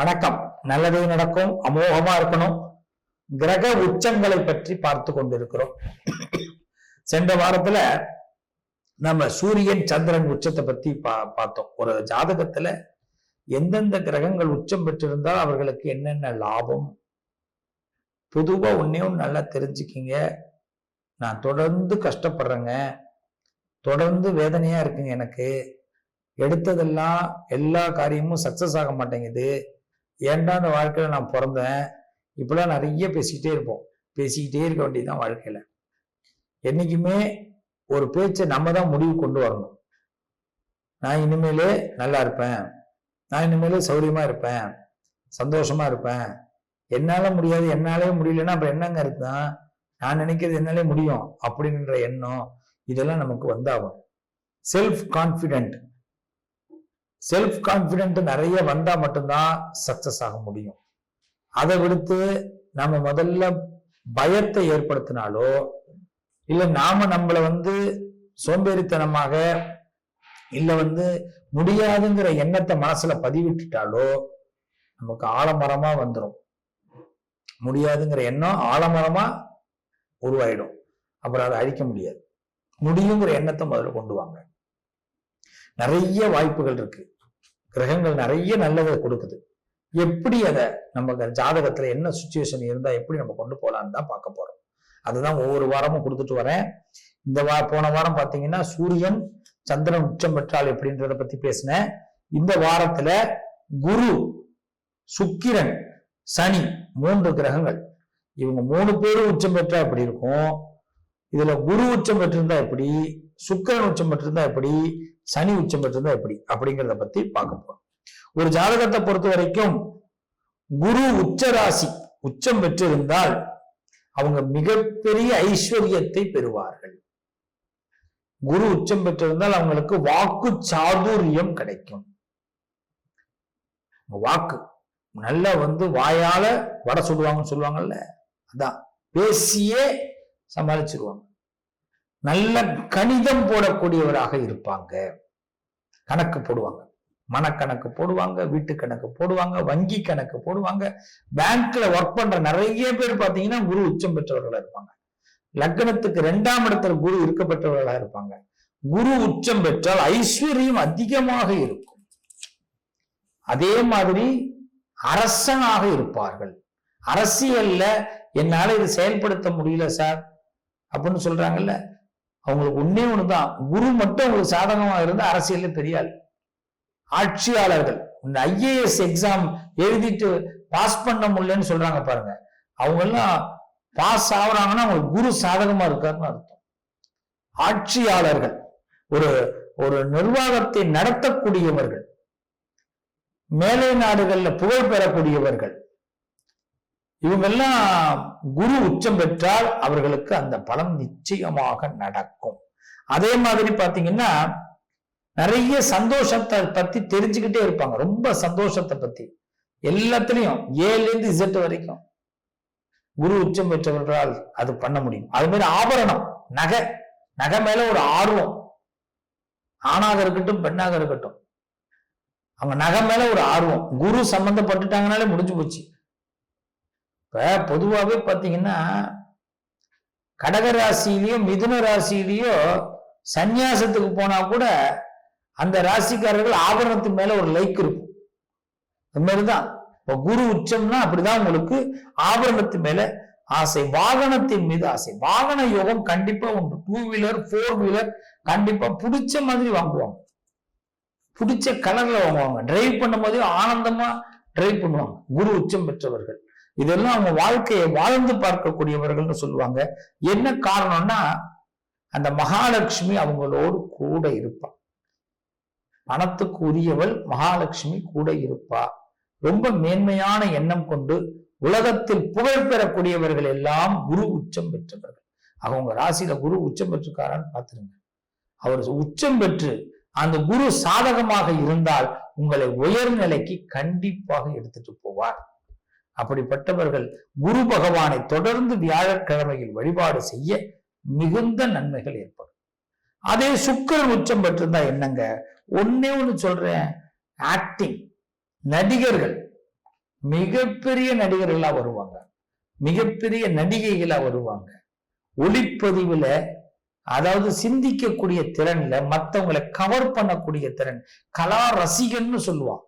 வணக்கம். நல்லதே நடக்கும். அமோகமா இருக்கணும். கிரக உச்சங்களை பற்றி பார்த்து கொண்டிருக்கிறோம். சென்ற வாரத்துல நம்ம சூரியன் சந்திரன் உச்சத்தை பத்தி பா பார்த்தோம். ஒரு ஜாதகத்துல எந்தெந்த கிரகங்கள் உச்சம் பெற்றிருந்தால் அவர்களுக்கு என்னென்ன லாபம்? பொதுவா ஒன்னே நல்லா தெரிஞ்சுக்கிங்க. நான் தொடர்ந்து கஷ்டப்படுறேங்க. தொடர்ந்து வேதனையா இருக்குங்க எனக்கு. எடுத்ததெல்லாம் எல்லா காரியமும் சக்சஸ் ஆக மாட்டேங்குது. ஏன்டா அந்த வாழ்க்கையில் நான் பிறந்தேன்? இப்பெல்லாம் நிறைய பேசிக்கிட்டே இருப்போம். பேசிக்கிட்டே இருக்க வேண்டியதுதான் வாழ்க்கையில். என்னைக்குமே ஒரு பேச்சை நம்ம தான் முடிவு கொண்டு வரணும். நான் இனிமேலே நல்லா இருப்பேன். நான் இனிமேலே சௌரியமாக இருப்பேன். சந்தோஷமாக இருப்பேன். என்னால் முடியாது என்னாலே முடியலன்னா அப்புறம் என்னங்க இருக்குதான் நான் நினைக்கிறது என்னாலே முடியும் அப்படின்ற எண்ணம் இதெல்லாம் நமக்கு வந்தாகும் செல்ஃப் கான்ஃபிடென்ட் செல்ஃப் கான்பிடென்ட் நிறைய வந்தா மட்டும்தான் சக்சஸ் ஆக முடியும். அதை விடுத்து நம்ம முதல்ல பயத்தை ஏற்படுத்தினாலோ இல்ல நாம நம்மளை வந்து சோம்பேறித்தனமாக இல்ல வந்து முடியாதுங்கிற எண்ணத்தை மனசுல பதிவிட்டுட்டாலோ நமக்கு ஆழமரமா வந்துடும் முடியாதுங்கிற எண்ணம் ஆழமரமா உருவாயிடும். அப்புறம் அதை அழிக்க முடியாது. முடியுங்கிற எண்ணத்தை முதல்ல கொண்டு வாங்க. நிறைய வாய்ப்புகள் இருக்கு. கிரகங்கள் நிறைய நல்லதை கொடுக்குது. எப்படி அதை நம்ம ஜாதகத்துல என்ன சுச்சுவேஷன் இருந்தா எப்படி நம்ம கொண்டு போகலான்னு தான் பார்க்க போறோம். அதுதான் ஒவ்வொரு வாரமும் கொடுத்துட்டு வரேன். இந்த வா போன வாரம் பாத்தீங்கன்னா சூரியன் சந்திரன் உச்சம் பெற்றால் எப்படின்றத பத்தி பேசினேன். இந்த வாரத்துல குரு சுக்கிரன் சனி மூன்று கிரகங்கள். இவங்க மூணு பேரும் உச்சம் பெற்றா எப்படி இருக்கும்? இதுல குரு உச்சம் பெற்றிருந்தா எப்படி? சுக்கிரன் உச்சம் பெற்றிருந்தா எப்படி? சனி உச்சம் பெற்றிருந்தா எப்படி? அப்படிங்கிறத பத்தி பார்க்க போறோம். ஒரு ஜாதகத்தை பொறுத்த வரைக்கும் குரு உச்ச ராசி உச்சம் பெற்றிருந்தால் அவங்க மிகப்பெரிய ஐஸ்வர்யத்தை பெறுவார்கள். குரு உச்சம் பெற்றிருந்தால் அவங்களுக்கு வாக்கு சாதுரியம் கிடைக்கும். வாக்கு நல்லா வந்து வாயால வடை சுடுவாங்கன்னு சொல்லுவாங்கல்ல அதான் பேசியே சமாளிச்சிருவாங்க. நல்ல கணிதம் போடக்கூடியவராக இருப்பாங்க. கணக்கு போடுவாங்க. மனக்கணக்கு போடுவாங்க வீட்டு கணக்கு போடுவாங்க வங்கி கணக்கு போடுவாங்க. பேங்க்ல ஒர்க் பண்ற நிறைய பேர் பாத்தீங்கன்னா குரு உச்சம் பெற்றவர்களா இருப்பாங்க. லக்னத்துக்கு இரண்டாம் இடத்துல குரு இருக்க பெற்றவர்களா இருப்பாங்க. குரு உச்சம் பெற்றால் ஐஸ்வர்யம் அதிகமாக இருக்கும். அதே மாதிரி அரசனாக இருப்பார்கள். அரசியல்ல என்னால இது செயல்படுத்த முடியல சார் அப்படின்னு சொல்றாங்கல்ல. அவங்களுக்கு ஒன்னே ஒண்ணுதான். குரு மட்டும் அவங்களுக்கு சாதகமா இருந்தால் அரசியல்ல தெரியாது. ஆட்சியாளர்கள் இந்த ஐஏஎஸ் எக்ஸாம் எழுதிட்டு பாஸ் பண்ண முடியலன்னு சொல்றாங்க பாருங்க. அவங்க எல்லாம் பாஸ் ஆகுறாங்கன்னா அவங்களுக்கு குரு சாதகமா இருக்காருன்னு அர்த்தம். ஆட்சியாளர்கள் ஒரு ஒரு நிர்வாகத்தை நடத்தக்கூடியவர்கள் மேலை நாடுகள்ல புகழ் பெறக்கூடியவர்கள் இவங்கெல்லாம் குரு உச்சம் பெற்றால் அவர்களுக்கு அந்த பலம் நிச்சயமாக நடக்கும். அதே மாதிரி பாத்தீங்கன்னா நிறைய சந்தோஷத்தை பத்தி தெரிஞ்சுக்கிட்டே இருப்பாங்க. ரொம்ப சந்தோஷத்தை பத்தி. எல்லாத்துலயும் ஏல இருந்து இசட் வரைக்கும். குரு உச்சம் பெற்றவர்களால் அது பண்ண முடியும். அது மாதிரி ஆபரணம் நகை. நகை மேல ஒரு ஆர்வம். ஆணாக இருக்கட்டும் பெண்ணாக இருக்கட்டும். அவங்க நகை மேல ஒரு ஆர்வம். குரு சம்பந்தப்பட்டுட்டாங்கனாலே முடிஞ்சு போச்சு. இப்ப பொதுவாகவே பார்த்தீங்கன்னா கடக ராசியிலயோ மிதுன ராசியிலையோ சந்நியாசத்துக்கு போனா கூட அந்த ராசிக்காரர்கள் ஆபரணத்து மேல ஒரு லைக் இருக்கும். அது மாதிரிதான். இப்ப குரு உச்சம்னா அப்படிதான் உங்களுக்கு ஆபரணத்து மேல ஆசை. வாகனத்தின் மீது ஆசை. வாகன யோகம் கண்டிப்பா உண்டு. டூ வீலர் ஃபோர் வீலர் கண்டிப்பா பிடிச்ச மாதிரி வாங்குவாங்க. பிடிச்ச கலர்ல வாங்குவாங்க. டிரைவ் பண்ணும் போதே ஆனந்தமா டிரைவ் பண்ணுவாங்க. குரு உச்சம் பெற்றவர்கள். இதெல்லாம் அவங்க வாழ்க்கையை வாழ்ந்து பார்க்கக்கூடியவர்கள்னு சொல்லுவாங்க. என்ன காரணம்னா அந்த மகாலட்சுமி அவங்களோடு கூட இருப்பா பணத்துக்கு உரியவள் மகாலட்சுமி கூட இருப்பா. ரொம்ப மேன்மையான எண்ணம் கொண்டு உலகத்தில் புகழ் பெறக்கூடியவர்கள் எல்லாம் குரு உச்சம் பெற்றவர்கள். அவங்க ராசியில குரு உச்சம் பெற்றிருக்காரான்னு பார்த்துருங்க. அவர் உச்சம் பெற்று அந்த குரு சாதகமாக இருந்தால் உங்களை உயர்நிலைக்கு கண்டிப்பாக எடுத்துட்டு போவார். அப்படிப்பட்டவர்கள் குரு பகவானை தொடர்ந்து வியாழக்கிழமையில் வழிபாடு செய்ய மிகுந்த நன்மைகள் ஏற்படும். அதே சுக்கரன் உச்சம் பெற்றிருந்தா என்னங்க? ஒன்னே ஒன்று சொல்றேன். ஆக்டிங் நடிகர்கள் மிகப்பெரிய நடிகர்களா வருவாங்க. மிகப்பெரிய நடிகைகளா வருவாங்க. ஒளிப்பதிவுல அதாவது சிந்திக்கக்கூடிய திறன்ல மத்தவங்களை கவர் பண்ணக்கூடிய திறன் கலா ரசிகன்னு சொல்லுவான்.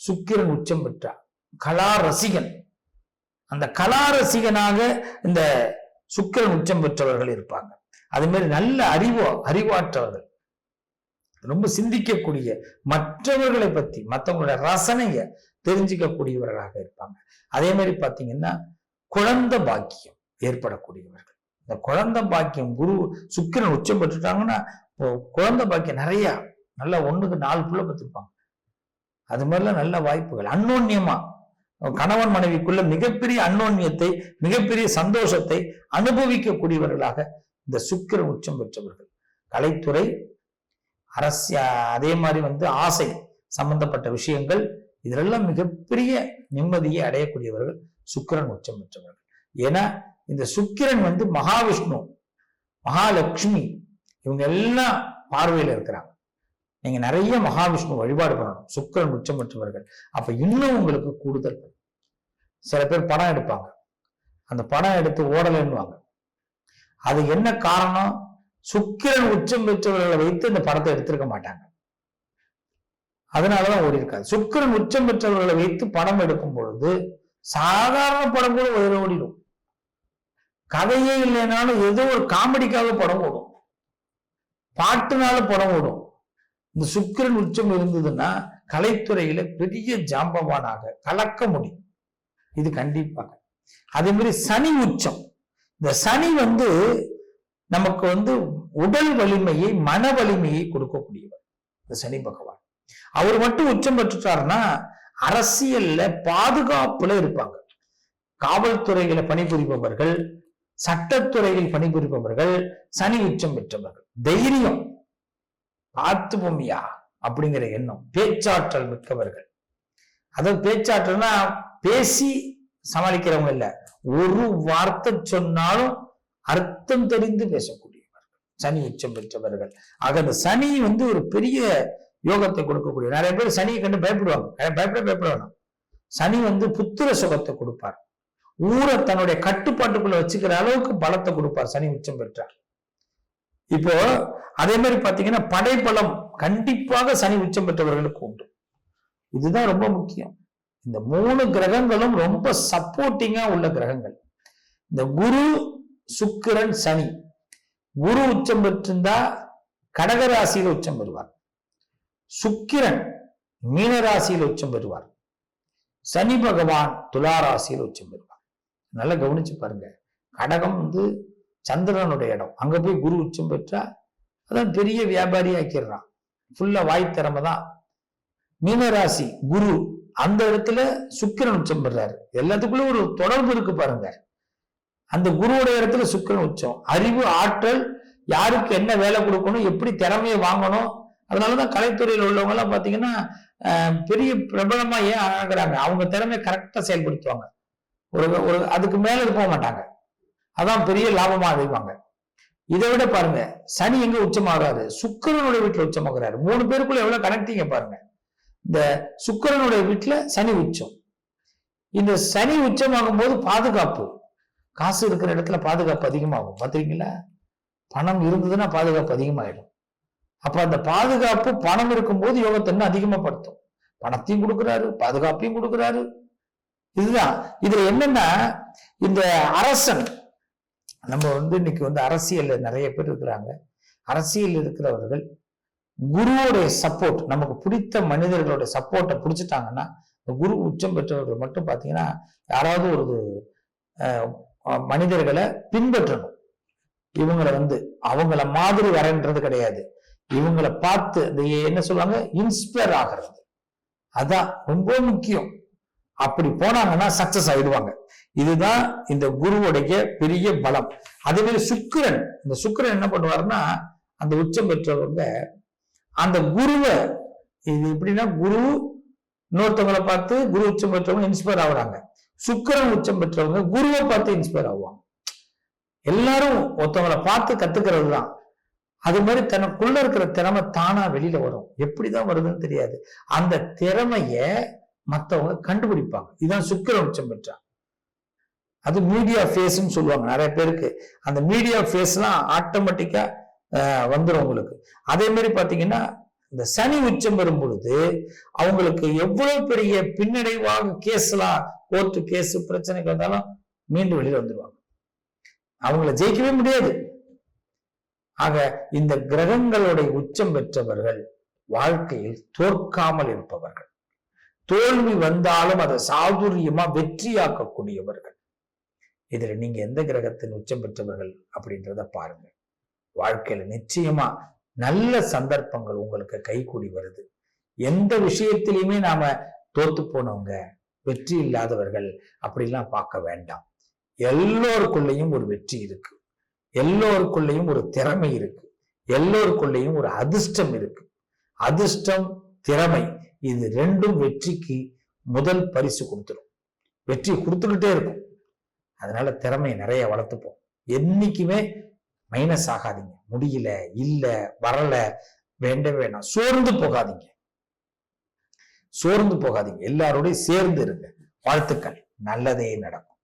சுக்கிரன் உச்சம் பெற்றா கலா ரசிகன் அந்த கலா ரசிகனாக இந்த சுக்கிரன் உச்சம் பெற்றவர்கள் இருப்பாங்க. அது மாதிரி நல்ல அறிவோ அறிவாற்றவர்கள். ரொம்ப சிந்திக்கக்கூடிய மற்றவர்களை பத்தி மற்றவங்களுடைய ரசனைய தெரிஞ்சுக்கக்கூடியவர்களாக இருப்பாங்க. அதே மாதிரி பாத்தீங்கன்னா குழந்தை பாக்கியம் ஏற்படக்கூடியவர்கள். இந்த குழந்தை பாக்கியம் குரு சுக்கிரன் உச்சம் பெற்றுட்டாங்கன்னா குழந்தை பாக்கியம் நிறைய நல்லா ஒண்ணுக்கு நாலு புள்ள பத்திருப்பாங்க அது மாதிரிலாம் நல்ல வாய்ப்புகள். அன்னோன்யமா கணவன் மனைவிக்குள்ள மிகப்பெரிய அன்னோன்யத்தை மிகப்பெரிய சந்தோஷத்தை அனுபவிக்கக்கூடியவர்களாக இந்த சுக்கிரன் உச்சம் பெற்றவர்கள். கலைத்துறை அரசிய அதே மாதிரி வந்து ஆசை சம்பந்தப்பட்ட விஷயங்கள் இதிலெல்லாம் மிகப்பெரிய நிம்மதியை அடையக்கூடியவர்கள் சுக்கிரன் உச்சம் பெற்றவர்கள். ஏன்னா இந்த சுக்கிரன் வந்து மகாவிஷ்ணு மகாலட்சுமி இவங்க எல்லாம் பார்வையில இருக்கிறாங்க. நீங்க நிறைய மகாவிஷ்ணு வழிபாடு பண்ணணும். சுக்கிரன் உச்சம் பெற்றவர்கள். அப்ப இன்னும் உங்களுக்கு கூடுதல் சில பேர் படம் எடுப்பாங்க. அந்த படம் எடுத்து ஓடலைன்னுவாங்க. அது என்ன காரணம்? சுக்கிரன் உச்சம் பெற்றவர்களை வைத்து இந்த படத்தை எடுத்திருக்க மாட்டாங்க. அதனாலதான் ஓடி இருக்காது சுக்கிரன் உச்சம் பெற்றவர்களை வைத்து படம் எடுக்கும் பொழுது சாதாரண படம் கூட ஓடி- ஓடிடும். கதையே இல்லைனாலும் ஏதோ ஒரு காமெடிக்காக படம் ஓடும். பாட்டுனால படம் ஓடும். இந்த சுக்கிரன் உச்சம் இருந்ததுன்னா கலைத்துறையில பெரிய ஜாம்பவானாக கலக்க முடியும். இது கண்டிப்பாக. அதே மாதிரி சனி உச்சம். இந்த சனி வந்து நமக்கு வந்து உடல் வலிமையை மன வலிமையை கொடுக்கக்கூடியவர். இந்த சனி பகவான். அவர் மட்டும் உச்சம் பெற்றுட்டாருன்னா அரசியல்ல பாதுகாப்புல இருப்பாங்க. காவல்துறையில பணிபுரிபவர்கள் சட்டத்துறையில் பணிபுரிபவர்கள் சனி உச்சம் பெற்றவர்கள். தைரியம். ஆத்து பூமியா அப்படிங்கிற எண்ணம். பேச்சாற்றல் மிக்கவர்கள். அதாவது பேச்சாற்றல்னா பேசி சமாளிக்கிறவங்க இல்ல. ஒரு வார்த்தை சொன்னாலும் அர்த்தம் தெரிந்து பேசக்கூடியவர்கள். சனி உச்சம் பெற்றவர்கள். ஆக அந்த சனி வந்து ஒரு பெரிய யோகத்தை கொடுக்கக்கூடிய. நிறைய பேர் சனியை கண்டு பயப்படுவாங்க. பயப்பட பயப்பட வேணும். சனி வந்து புத்திர சுகத்தை கொடுப்பார். ஊரை தன்னுடைய கட்டுப்பாட்டுக்குள்ள வச்சுக்கிற அளவுக்கு பலத்தை கொடுப்பார். சனி உச்சம் பெற்றார். இப்போ அதே மாதிரி பாத்தீங்கன்னா படைபலம் கண்டிப்பாக சனி உச்சம் பெற்றவர்களுக்கு உண்டு இதுதான் ரொம்ப முக்கியம். இந்த மூணு கிரகங்களும் ரொம்ப சப்போர்ட்டிங்கா உள்ள கிரகங்கள். இந்த குரு சுக்கிரன் சனி. குரு உச்சம் பெற்றிருந்தா கடகராசியில உச்சம் பெறுவார். சுக்கிரன் மீனராசியில் உச்சம் பெறுவார். சனி பகவான் துலா ராசியில் உச்சம் பெறுவார். நல்லா கவனிச்சு பாருங்க. கடகம் வந்து சந்திரனுடைய இடம். அங்க போய் குரு உச்சம் பெற்றா அதான் பெரிய வியாபாரி ஆக்கிடுறான் ஃபுல்லா வாய் திறமை தான். மீனராசி குரு அந்த இடத்துல சுக்கிரன் உச்சம் பெறாரு. எல்லாத்துக்குள்ள ஒரு தொடர்பு இருக்கு பாருங்க. அந்த குருவோட இடத்துல சுக்கிரன் உச்சம். அறிவு ஆற்றல் யாருக்கு என்ன வேலை கொடுக்கணும் எப்படி திறமையை வாங்கணும் அதனாலதான் கலைத்துறையில் உள்ளவங்க எல்லாம் பாத்தீங்கன்னா பெரிய பிரபலமா ஏன் ஆகுறாங்க? அவங்க திறமையை கரெக்டா செயல்படுத்துவாங்க. ஒரு ஒரு அதுக்கு மேல போக மாட்டாங்க. அதான் பெரிய லாபமா அடைவாங்க. இதை விட பாருங்க சனி எங்க உச்சமாகறாரு? சுக்கிரனுடைய வீட்டுல உச்சமாகறாரு. மூணு பேருக்குள்ள எவ்வளவு கனெக்டிங்க பாருங்க. இந்த சுக்கிரனுடைய வீட்டுல சனி உச்சம். இந்த சனி உச்சமாகும் போது பாதுகாப்பு. காசு இருக்கிற இடத்துல பாதுகாப்பு அதிகமாகும். பாத்தீங்களா? பணம் இருந்ததுன்னா பாதுகாப்பு அதிகமாயிடும். அப்ப அந்த பாதுகாப்பு பணம் இருக்கும்போது யோகத்தை இன்னும் அதிகமாகப்படுத்தும் பணத்தையும் கொடுக்குறாரு பாதுகாப்பையும் கொடுக்குறாரு. இதுதான். இதுல என்னன்னா இந்த அரசன் நம்ம வந்து இன்னைக்கு வந்து அரசியல்ல நிறைய பேர் இருக்கிறாங்க. அரசியல் இருக்கிறவர்கள் குருவோடைய சப்போர்ட் நமக்கு பிடித்த மனிதர்களோட சப்போர்ட்டை பிடிச்சிட்டாங்கன்னா இந்த குரு உச்சம் பெற்றவர்கள் மட்டும் பார்த்தீங்கன்னா யாராவது ஒரு அஹ், மனிதர்களை பின்பற்றணும். இவங்களை வந்து அவங்கள மாதிரி வரன்றது கிடையாது. இவங்களை பார்த்து இந்த என்ன சொல்லுவாங்க? இன்ஸ்பயர் ஆகிறது. அதான் ரொம்ப முக்கியம். அப்படி போனாங்கன்னா சக்சஸ் ஆயிடுவாங்க. இதுதான் இந்த குருவுடைய பெரிய பலம். அதே மாதிரி சுக்கிரன். இந்த சுக்கிரன் என்ன பண்ணுவாருன்னா அந்த உச்சம் பெற்றவங்க அந்த குருவை இது எப்படின்னா குரு இன்னொருத்தவங்களை பார்த்து குரு உச்சம் பெற்றவங்க இன்ஸ்பயர் ஆகுறாங்க. சுக்கிரன் உச்சம் பெற்றவங்க குருவை பார்த்து இன்ஸ்பயர் ஆகுவாங்க. எல்லாரும் ஒருத்தவங்களை பார்த்து கத்துக்கிறது தான் அது மாதிரி தனக்குள்ள இருக்கிற திறமை தானா வெளியில வரும். எப்படிதான் வருதுன்னு தெரியாது. அந்த திறமைய மற்றவங்க கண்டுபிடிப்பாங்க. இதுதான் சுக்கிரன் உச்சம் பெற்றாங்க அது மீடியா ஃபேஸ்ன்னு சொல்லுவாங்க. நிறைய பேருக்கு. அந்த மீடியா ஃபேஸ்லாம் ஆட்டோமேட்டிக்கா வந்துடும் உங்களுக்கு. அதே மாதிரி பார்த்தீங்கன்னா இந்த சனி உச்சம் வரும் பொழுது அவங்களுக்கு எவ்வளவு பெரிய பின்னடைவாக கேஸ்லாம் கோர்ட்டு கேஸ் பிரச்சனைகள் வந்தாலும் மீண்டும் வெளியில வந்துடுவாங்க அவங்கள ஜெயிக்கவே முடியாது. ஆக இந்த கிரகங்களுடைய உச்சம் பெற்றவர்கள் வாழ்க்கையில் தோற்காமல் இருப்பவர்கள். தோல்வி வந்தாலும் அதை சாதுரியமா வெற்றியாக்கக்கூடியவர்கள். இதுல நீங்க எந்த கிரகத்தின் உச்சம் பெற்றவர்கள் அப்படின்றத பாருங்க. வாழ்க்கையில நிச்சயமா நல்ல சந்தர்ப்பங்கள் உங்களுக்கு கைகூடி வருது. எந்த விஷயத்திலையுமே நாம தோத்து போனவங்க வெற்றி இல்லாதவர்கள் அப்படிலாம் பார்க்க வேண்டாம். எல்லோருக்குள்ளேயும் ஒரு வெற்றி இருக்கு. எல்லோருக்குள்ளேயும் ஒரு திறமை இருக்கு. எல்லோருக்குள்ளேயும் ஒரு அதிர்ஷ்டம் இருக்கு. அதிர்ஷ்டம் திறமை இது ரெண்டும் வெற்றிக்கு முதல் பரிசு கொடுத்துரும். வெற்றி கொடுத்துக்கிட்டே இருக்கும். அதனால திறமையை நிறைய வளர்த்துப்போம். என்னைக்குமே மைனஸ் ஆகாதீங்க. முடியல இல்ல வரல வேண்டவே வேணாம் சோர்ந்து போகாதீங்க. சோர்ந்து போகாதீங்க. எல்லாரோடையும் சேர்ந்து இருங்க. வாழ்த்துக்கள். நல்லதே நடக்கும்.